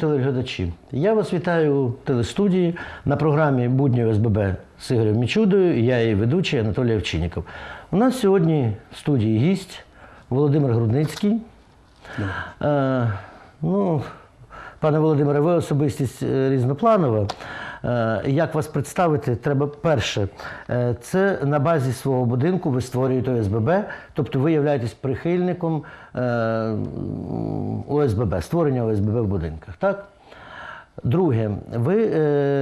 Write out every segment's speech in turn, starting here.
Телеглядачі, я вас вітаю у телестудії на програмі Будні ОСББ з Ігорем Мічудою. і Я її ведучий Анатолій Овчинніков. У нас сьогодні в студії гість Володимир Грудницький. Е, ну, пане Володимире, ви особистість е, різнопланова. Е, Як вас представити, треба перше. е, Це на базі свого будинку ви створюєте ОСББ, тобто ви являєтесь прихильником е, ОСББ, створення ОСББ в будинках. Так? Друге, ви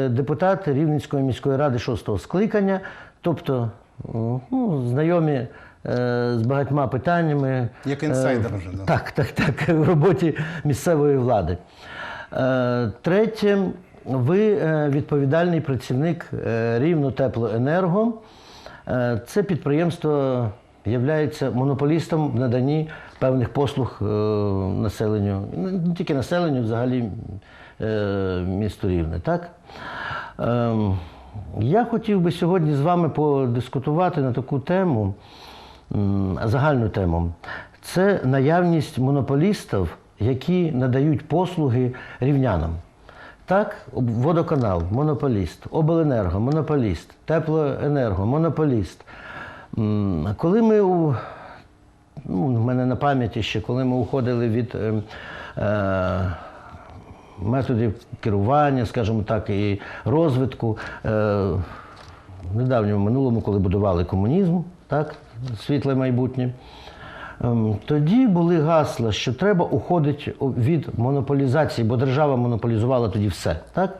депутат Рівненської міської ради шостого скликання, тобто ну, знайомі з багатьма питаннями. Як інсайдер вже, да. Так, так, так, в роботі місцевої влади. Третє, ви е, відповідальний працівник е, Рівно Теплоенерго. Е, Це підприємство є монополістом в наданні певних послуг населенню, не тільки населенню, взагалі місту Рівне. Так? Ем, Я хотів би сьогодні з вами подискутувати на таку тему, загальну тему. Це наявність монополістів, які надають послуги рівнянам. Так, водоканал, монополіст, обленерго, монополіст, теплоенерго, монополіст. Коли ми у ну, в мене на пам'яті ще, коли ми уходили від е, е, методів керування, скажімо так, і розвитку. Е, в недавньому минулому, коли будували комунізм, так, світле майбутнє. Ем, Тоді були гасла, що треба уходити від монополізації, бо держава монополізувала тоді все. Так?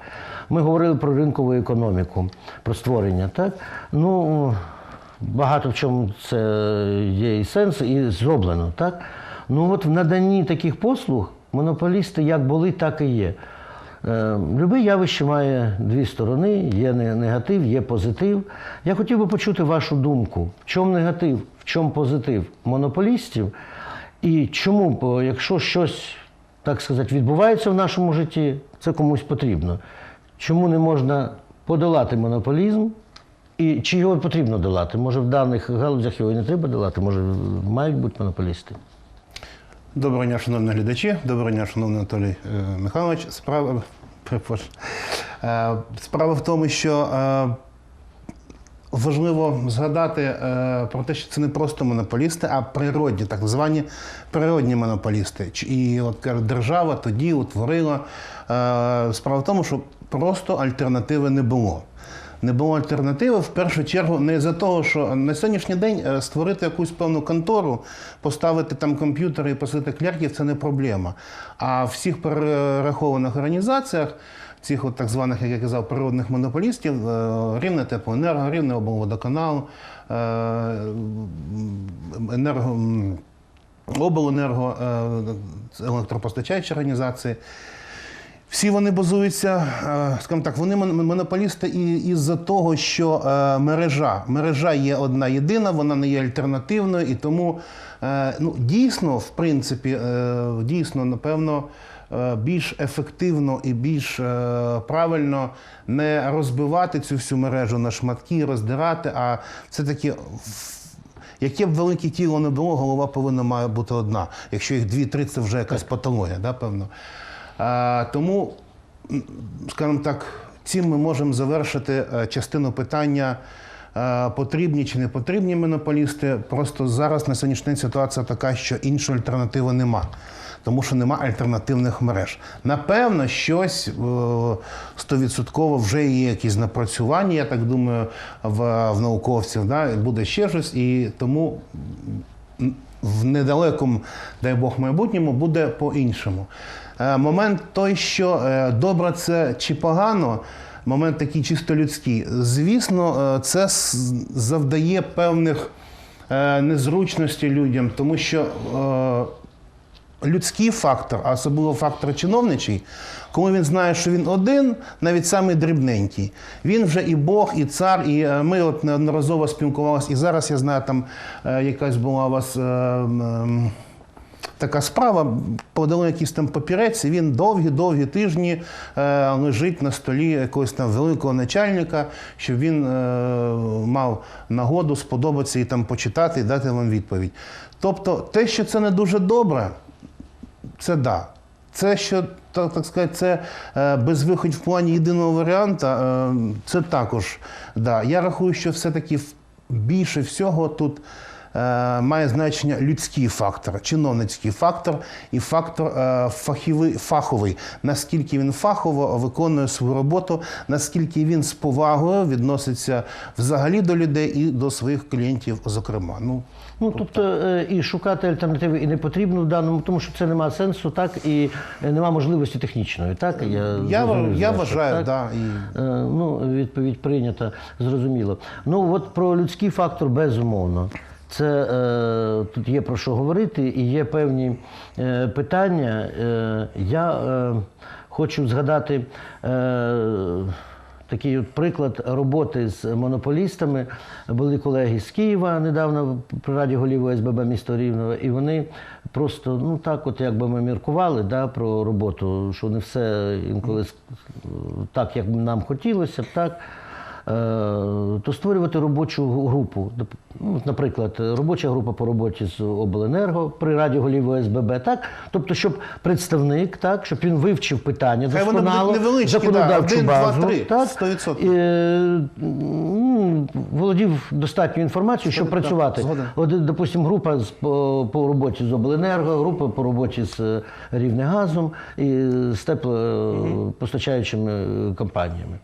Ми говорили про ринкову економіку, про створення. Так? Ну, багато в чому це є і сенс, і зроблено. Так? Ну от в наданні таких послуг монополісти як були, так і є. Е, Любе явище має дві сторони: є негатив, є позитив. Я хотів би почути вашу думку. В чому негатив, чому позитив монополістів, і чому, якщо щось, так сказати, відбувається в нашому житті, це комусь потрібно. Чому не можна подолати монополізм? І чи його потрібно долати? Може, в даних галузях його не треба долати, може, мають бути монополісти? Доброго дня, шановні глядачі. Доброго дня, шановний Анатолій е, Михайлович. Справа. Е, справа в тому, що е, важливо згадати е, про те, що це не просто монополісти, а природні, так звані природні монополісти. І от держава тоді утворила. Е, справа в тому, що просто альтернативи не було. Не було альтернативи в першу чергу не за того, що на сьогоднішній день е, створити якусь певну контору, поставити там комп'ютери і посадити клерків це не проблема. А в всіх перерахованих організаціях, цих от так званих, як я казав, природних монополістів, е, рівне теплоенерго, рівне облводоканал, е, енерго. Обленерго, е, електропостачаючі організації. Всі вони базуються, скажімо так, вони монополісти і із-за того, що мережа, мережа є одна єдина, вона не є альтернативною, і тому ну, дійсно, в принципі, дійсно, напевно, більш ефективно і більш е, правильно не розбивати цю всю мережу на шматки, роздирати, а все-таки Яке б велике тіло не було, голова повинна має бути одна. Якщо їх дві-три, це вже якась патологія, да, певно. А, тому, скажімо так, цим ми можемо завершити е, частину питання. е, Потрібні чи не потрібні монополісти. Просто зараз на сьогоднішній день ситуація така, що іншої альтернативи нема, тому що нема альтернативних мереж. Напевно, щось е, стовідсотково вже є якісь напрацювання, я так думаю, в, в науковців. Да? Буде ще щось, і тому в недалекому, дай Бог, майбутньому буде по-іншому. Е, Момент той, що е, добре це чи погано, момент такий чисто людський. Звісно, це завдає певних незручностей людям, тому що людський фактор, а особливо фактор чиновничий, коли він знає, що він один, навіть самий дрібненький, він вже і Бог, і цар, і е, ми от неодноразово спілкувалися, і зараз я знаю, там е, якась була у вас. е, Така справа, подали якийсь там папірець, і він довгі-довгі тижні е, лежить на столі якогось там великого начальника, щоб він е, мав нагоду сподобатися і там почитати і дати вам відповідь. Тобто, те, що це не дуже добре, це да. Це що так, так сказати, це е, безвихідь в плані єдиного варіанту, е, це також. Да. Я рахую, що все-таки більше всього тут е, має значення людський фактор, чиновницький фактор і фактор фахівий, фаховий. Наскільки він фахово виконує свою роботу, наскільки він з повагою відноситься взагалі до людей і до своїх клієнтів, зокрема. Ну, Ну, тобто е, і шукати альтернативи і не потрібно в даному, тому що це немає сенсу, так, і е, немає можливості технічної. Так? Я, я, зрозумів, я вважаю, так. да, і Е, Ну, відповідь прийнята, зрозуміло. Ну, от про людський фактор, безумовно. Це е, тут є про що говорити, і є певні е, питання. Е, я е, хочу згадати. Е, Такий от приклад роботи з монополістами. Були колеги з Києва недавно при раді голів ОСББ місто Рівного, і вони просто ну так, от якби ми міркували да, про роботу, що не все інколи так, як нам хотілося б, так. Е, То створювати робочу групу, ну, наприклад, робоча група по роботі з обленерго при раді голів ОСББ, так тобто, щоб представник, так щоб він вивчив питання досконало, законодавчу базу, три, так, 100%. і, володів достатньою інформацією, щоб працювати. От, допустим, група з, по, по роботі з обленерго, група по роботі з е, Рівнегазом і з теплопостачаючими е, компаніями.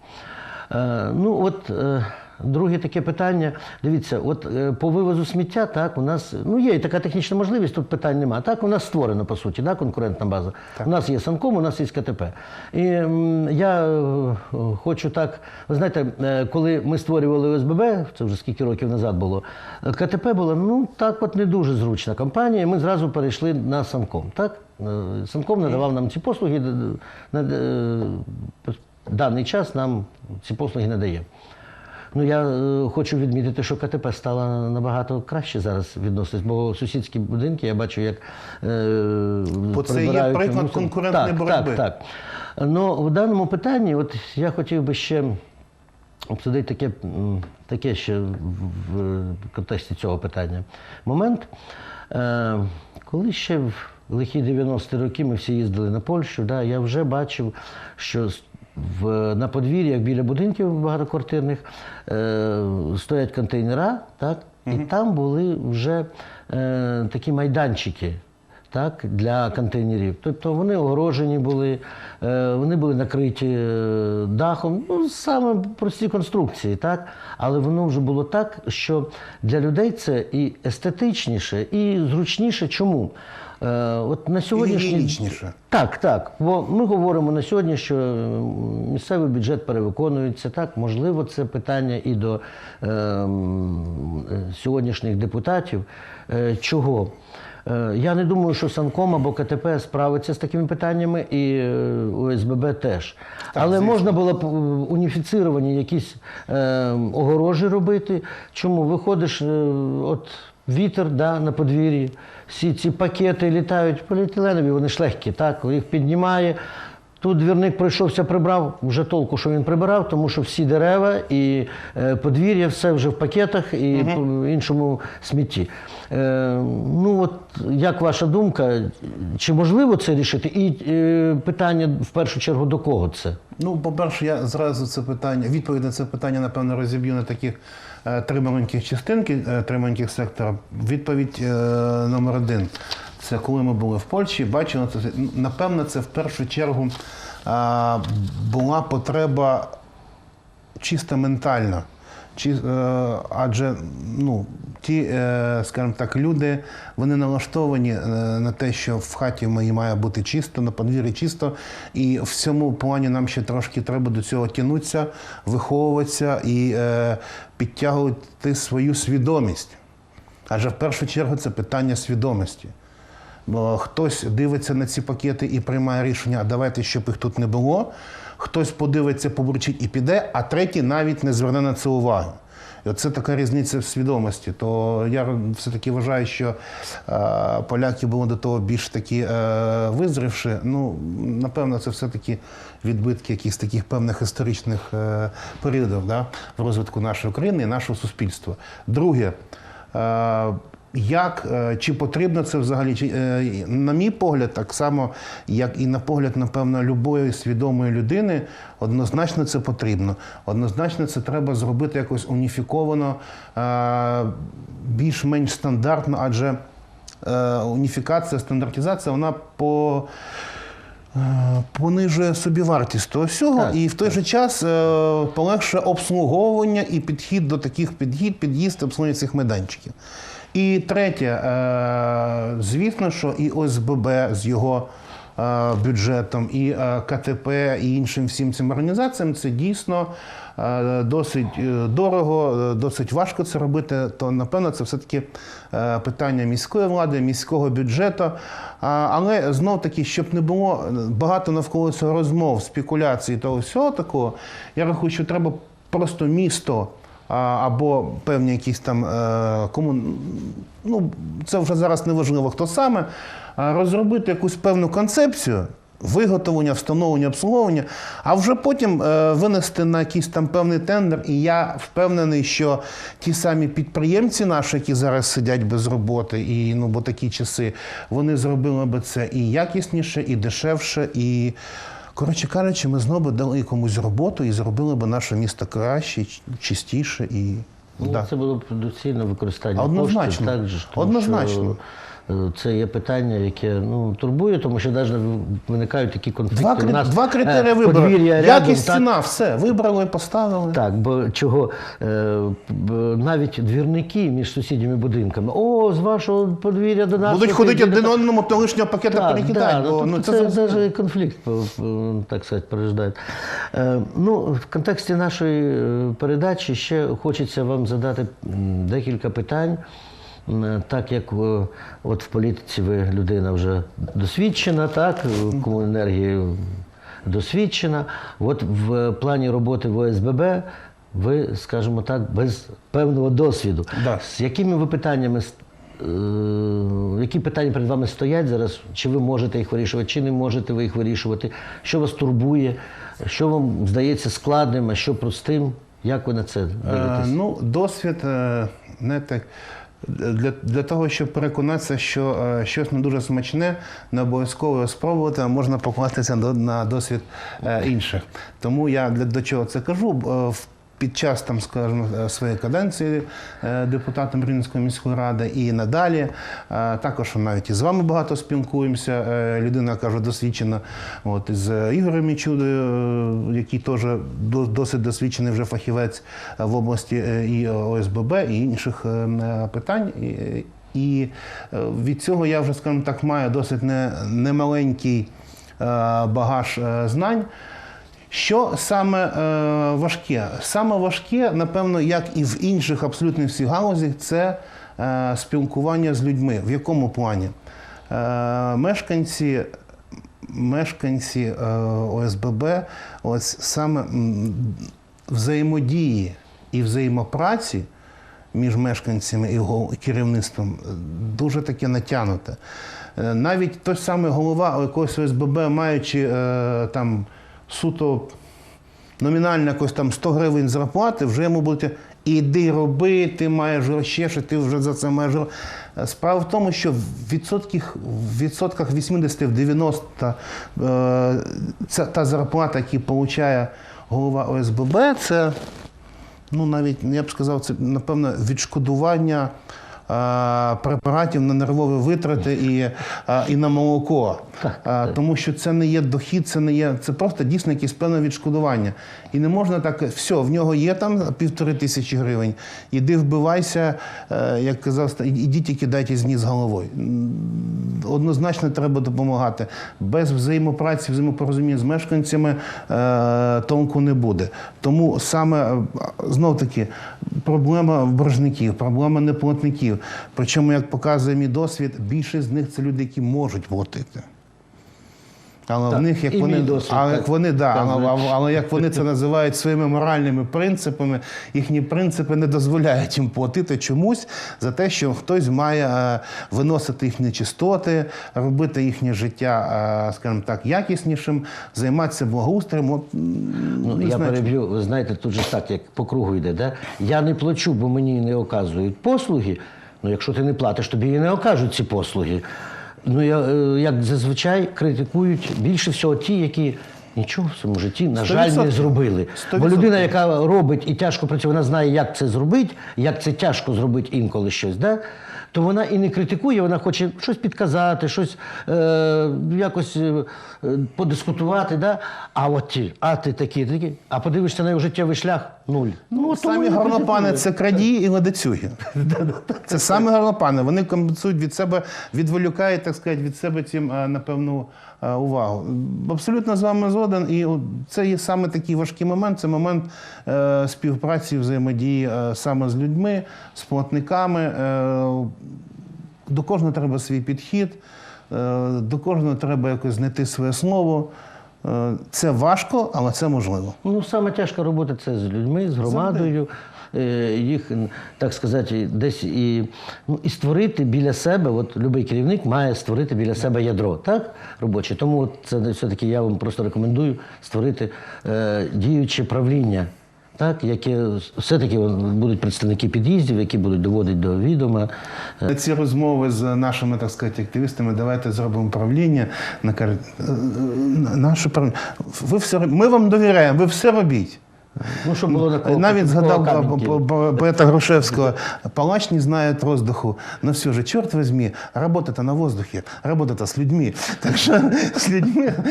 Е, ну, от е, друге таке питання. Дивіться, от е, по вивозу сміття, так, у нас ну, є і така технічна можливість, тут питань немає. Так, у нас створено, по суті, да, конкурентна база. У нас є Санком, у нас є КТП. І м, я хочу так, ви знаєте, коли ми створювали ОСББ, це вже скільки років назад було, КТП була ну так от не дуже зручна компанія, ми зразу перейшли на Санком. Так? Санком надавав нам ці послуги, даний час нам ці послуги не дає. Ну, я е, хочу відмітити, що КТП стало набагато краще зараз відноситись, бо сусідські будинки, я бачу, як е, Бо це є прибирають приклад мусор. конкурентної так, боротьби. Так, так. Ну, в даному питанні, от я хотів би ще обсудити таке, м, таке ще в, в контексті цього питання. Момент, е, коли ще в лихі 90-ті роки ми всі їздили на Польщу, да, я вже бачив, що с- в, на подвір'ях біля будинків багатоквартирних е, стоять контейнера, так, і там були вже е, такі майданчики так, для контейнерів. Тобто вони огорожені були, е, вони були накриті е, дахом, ну, саме прості конструкції, так? але воно вже було так, що для людей це і естетичніше, і зручніше. Чому? Е, От на сьогоднішній так, так. Бо ми говоримо на сьогодні, що місцевий бюджет перевиконується. Так, можливо, це питання і до е, е, сьогоднішніх депутатів. Чого? Е, Я не думаю, що Санком або КТП справиться з такими питаннями, і е, ОСББ теж. Але можна було б е, уніфіцировані якісь е, огорожі робити. Чому виходиш, е, от вітер да, на подвір'ї, всі ці пакети літають поліетиленові, вони ж легкі, так, їх піднімає. Тут двірник пройшовся, прибрав, вже толку, що він прибирав, тому що всі дерева і е, подвір'я, все вже в пакетах і в іншому смітті. Е, ну от як ваша думка, чи можливо це рішити? І е, питання в першу чергу до кого це? Ну, по-перше, я зразу це питання, відповідь на це питання, напевно, розіб'ю на таких е, три маленьких частинки, е, три маленьких сектора. Відповідь е, номер один. Це коли ми були в Польщі, бачили, це, напевно, це в першу чергу була потреба чисто ментальна. Чи, е, адже ну, ті, е, скажімо так, люди вони налаштовані е, на те, що в хаті має бути чисто, на подвір'ї чисто. І в цьому плані нам ще трошки треба до цього тягнутися, виховуватися і підтягувати свою свідомість. Адже в першу чергу це питання свідомості. Хтось дивиться на ці пакети і приймає рішення, давайте, щоб їх тут не було. Хтось подивиться, побурчить і піде, а третій навіть не зверне на це увагу. І оце така різниця в свідомості. То я все-таки вважаю, що е, поляки були до того більш такі е, визрівши. Ну, напевно, це все-таки відбитки якихось таких певних історичних е, періодів да, в розвитку нашої країни і нашого суспільства. Друге, Як е, чи потрібно це взагалі? Чи, е, на мій погляд, так само, як і на погляд, напевно, любої свідомої людини, однозначно це потрібно. Однозначно, це треба зробити якось уніфіковано, е, більш-менш стандартно, адже уніфікація, стандартизація, вона по. Понижує собівартість того всього, Так, і в той же час е, полегшує обслуговування і підхід до таких підхід, під'їзд, обслуговування цих майданчиків. І третє, е, звісно, що і ОСББ з його е, бюджетом, і е, КТП, і іншим всім цим організаціям це дійсно досить дорого, досить важко це робити. То напевно це все-таки е, питання міської влади, міського бюджету. Але знов таки, щоб не було багато навколо цього розмов, спекуляцій того всього такого, я рахую, що треба просто місто або певні якісь там е, кому ну це вже зараз не важливо, хто саме, розробити якусь певну концепцію. Виготовлення, встановлення, обслуговування, а вже потім е, винести на якийсь там певний тендер. І я впевнений, що ті самі підприємці наші, які зараз сидять без роботи, і ну бо такі часи, вони зробили би це і якісніше, і дешевше, і коротше кажучи, ми знову дали комусь роботу і зробили б наше місто краще, чистіше і Ну, да. Це було б доцільне використання Однозначно. коштів. Так, же тому Однозначно. Що, це є питання, яке ну, турбує, тому що навіть виникають такі конфлікти. Два, кри- нас, два е, критерії вибору. Якість так? ціна, все, вибрали, поставили. Так, бо чого е, навіть двірники між сусідніми будинками, о, з вашого подвір'я до нас. Будуть ходити один одному то лишнього пакета Так, перекидають. да, бо, ну, ну, це, це, навіть конфлікт, так сказати, порождає. Е, ну, в контексті нашої е, передачі ще хочеться вам задати декілька питань. Так як е, от в політиці ви людина вже досвідчена, так, в комуненергії досвідчена. От в плані роботи в ОСББ ви, скажімо так, без певного досвіду. Да. З якими ви питаннями е, які питання перед вами стоять зараз? Чи ви можете їх вирішувати, чи не можете ви їх вирішувати? Що вас турбує? Що вам здається складним, а що простим? Як ви на це Е, дивитесь? ну, досвід е, не так. Для, для того, щоб переконатися, що е, щось не дуже смачне, не обов'язково спробувати, а можна покластися на досвід е, інших. Тому я для до чого це кажу. Е, під час там, скажімо, е, своєї каденції е, депутатом Рівненської міської ради і надалі. Е, Також навіть і з вами багато спілкуємося. Людина каже, досвідчена. От е, Ігорем Мічудою, який теж досить досвідчений вже фахівець в області і ОСББ, і інших питань. І- від цього я вже, скажімо так, маю досить немаленький багаж знань. Що саме е, важке? Саме важке, напевно, як і в інших абсолютно всіх галузях, це е, спілкування з людьми. В якому плані? Е, мешканці, мешканці е, ОСББ, ось саме взаємодії і взаємопраці між мешканцями і керівництвом е, дуже таке натягнуте. Е, Навіть той самий голова якогось ОСББ, маючи е, там суто номінально якось там 100 гривень зарплати, вже йому будете іди роби, ти маєш гроші, що ти вже за це маєш. Е, Справа в тому, що в відсотках, в відсотках 80 в 90 е, та зарплата, яку отримує голова ОСББ, це ну навіть я б сказав, це напевно відшкодування препаратів на нервові витрати і, і на молоко. А, тому що це не є дохід, це не є, це просто дійсно якесь певне відшкодування. І не можна так, все, в нього є там півтори тисячі гривень. Іди вбивайся, е, як казав, ідіть і кидайте з ніс головою. Однозначно треба допомагати. Без взаємопраці, взаємопорозуміння з мешканцями е, толку не буде. Тому саме знов таки проблема боржників, проблема неплатників. Причому, як показує мій досвід, більшість з них це люди, які можуть платити. Але Так, в них, як вони, досвід, але так. вони, да, Так, але, знаєш. але як вони це називають своїми моральними принципами, їхні принципи не дозволяють їм платити чомусь за те, що хтось має е, виносити їхні чистоти, робити їхнє життя, е, скажімо так, якіснішим, займатися благоустроєм. От, Ну, я знаю, переб'ю, ви знаєте, тут же так, як по кругу йде. Да? Я не плачу, бо мені не оказують послуги. Ну, якщо ти не платиш, тобі і не окажуть ці послуги. Ну, я, е, як зазвичай критикують більше всього ті, які нічого в своєму житті, на Сто жаль, не зробили. Сто Бо людина, яка робить і тяжко працює, вона знає, як це зробити, як це тяжко зробити інколи щось, да? то вона і не критикує, вона хоче щось підказати, щось е, якось е, подискутувати. Да? А от ті, а ти такі, такі, а подивишся на його життєвий шлях нуль. Ну, от Самі горлопани це крадії і ледацюги. Це саме горлопани. Вони компенсують від себе, відволікають, так сказати, від себе цим е, напевну е, увагу. Абсолютно з вами згоден. І це є саме такий важкий момент. Це момент е, співпраці, взаємодії е, саме з людьми, з платниками. Е, до кожного треба свій підхід, е, до кожного треба якось знайти своє слово. Е, Це важко, але це можливо. Ну, саме тяжка робота це з людьми, з громадою. Е, Їх, так сказати, десь і, ну, і створити біля себе, от будь-який керівник має створити біля себе ядро, так? Робоче. Тому це все-таки я вам просто рекомендую створити е, діюче правління. Так, яке все-таки будуть представники під'їздів, які будуть доводити до відома. е, Ці розмови з нашими, так сказати, активістами, давайте зробимо правління. На «Е, е, наше правління. Ви все ми вам довіряємо, ви все робіть. Ну, щоб було на кого- Навіть згадав поета Грушевського, палач не знає роздуху, но все же, черт возьми, работа-то на воздухе, работа-то з людьми. Так що з людьми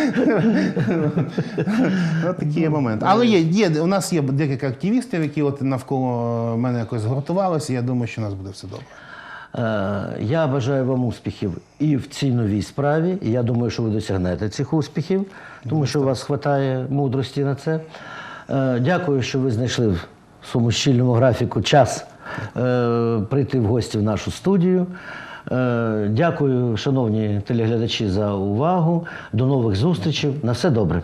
От такі є моменти. Але є, є, у нас є декілька активістів, які от навколо мене якось згуртувалися. Я думаю, що у нас буде все добре. Е, Я бажаю вам успіхів і в цій новій справі. Я думаю, що ви досягнете цих успіхів, тому що у вас вистачає мудрості на це. Е, Дякую, що ви знайшли в своєму щільному графіку час е, прийти в гості в нашу студію. Е, Дякую, шановні телеглядачі, за увагу. До нових зустрічей. На все добре.